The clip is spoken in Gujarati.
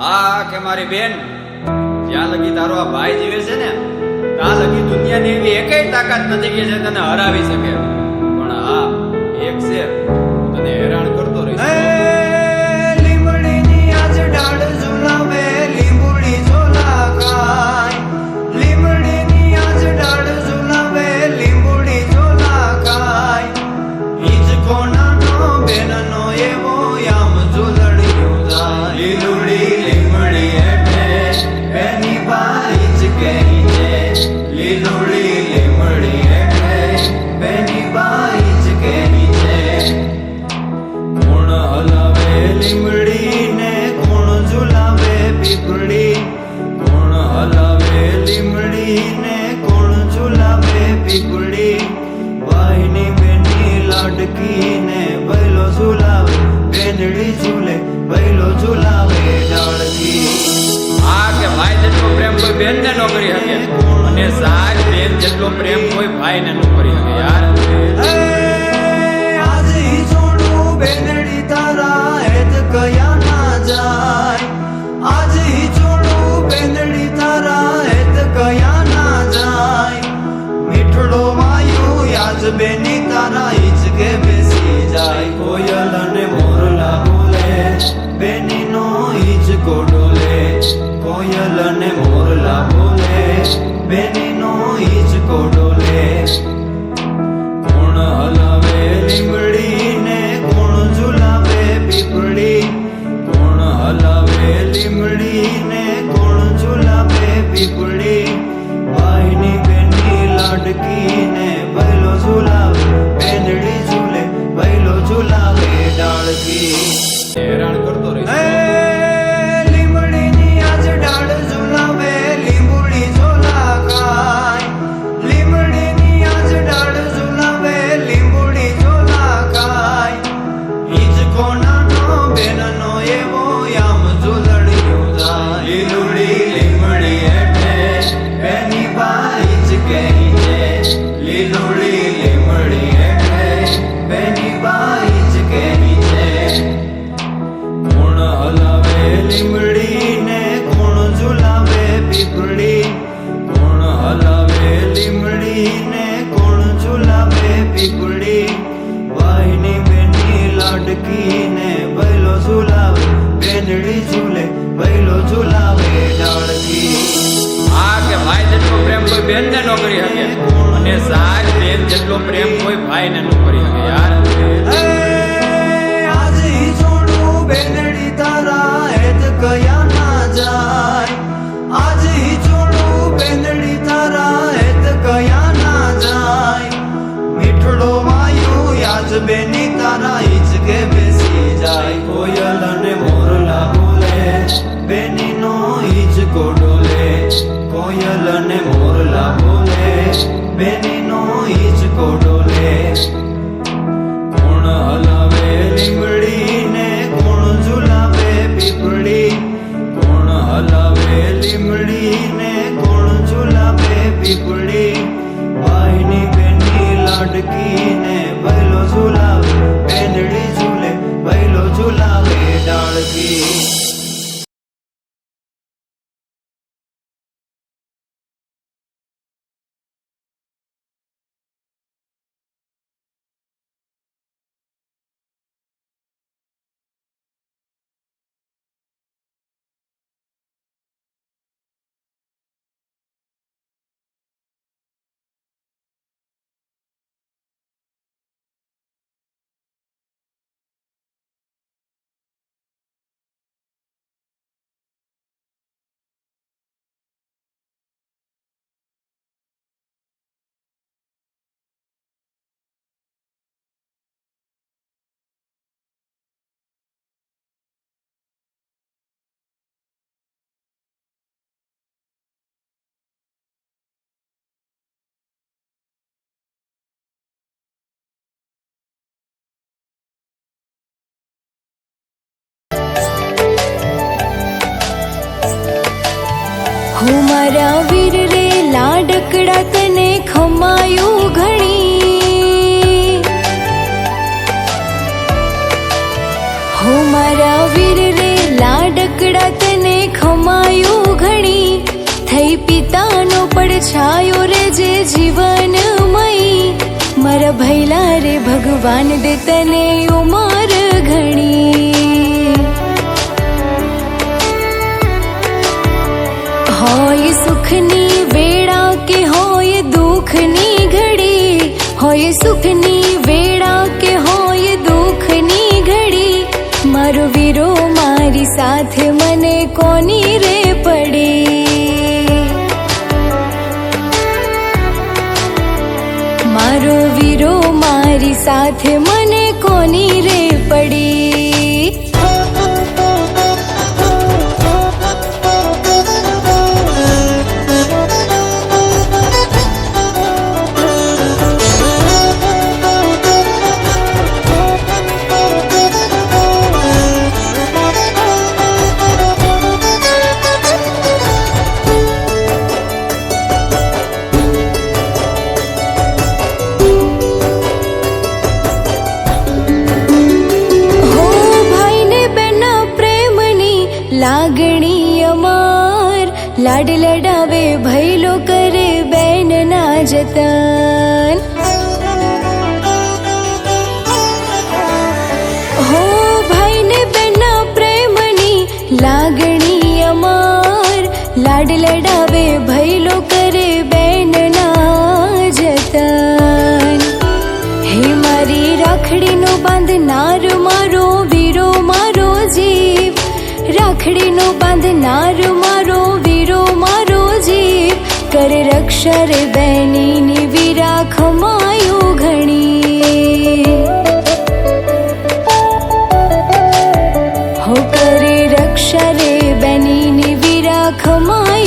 હા, કે મારી બેન, જ્યાં લગી તારો આ ભાઈ જીવે છે ને, ત્યાં લગી દુનિયાની એવી એકય તાકાત નથી કે જે તને હરાવી શકે. પણ હા, એક છે, તને હેરાન કરતો રહીશ and ઝુલાવે ડાળવી કરી શકે. અને સાત બેન જેટલો પ્રેમ કોઈ ભાઈ ને કરી શકે યાર. જાય. આજે છોડું બેનડી તારા હેત કયા જાય. મીઠડો વાયુ યાજ બેની તારા again. પડછાયો રે જે જીવનમય. મારા ભૈલા રે ભગવાન દે તને ઉમા. વીરો મારી સાથે મને કોની રે પડી? લાડ લડાવે ભૈલો કરે બેન ના જતન હો ભાઈ ને બેના પ્રેમની લાગણી અમાર લાડ લડાવે ભૈલો કરે બેન ના જતન હે મારી રાખડીનો બાંધનાર મારો વીરો મારો જીવ રાખડીનો બાંધનાર મારો શર બેની વિરા ખમાયું ઘણી. હો કરે રક્ષરે બેની વિરા ખમાયું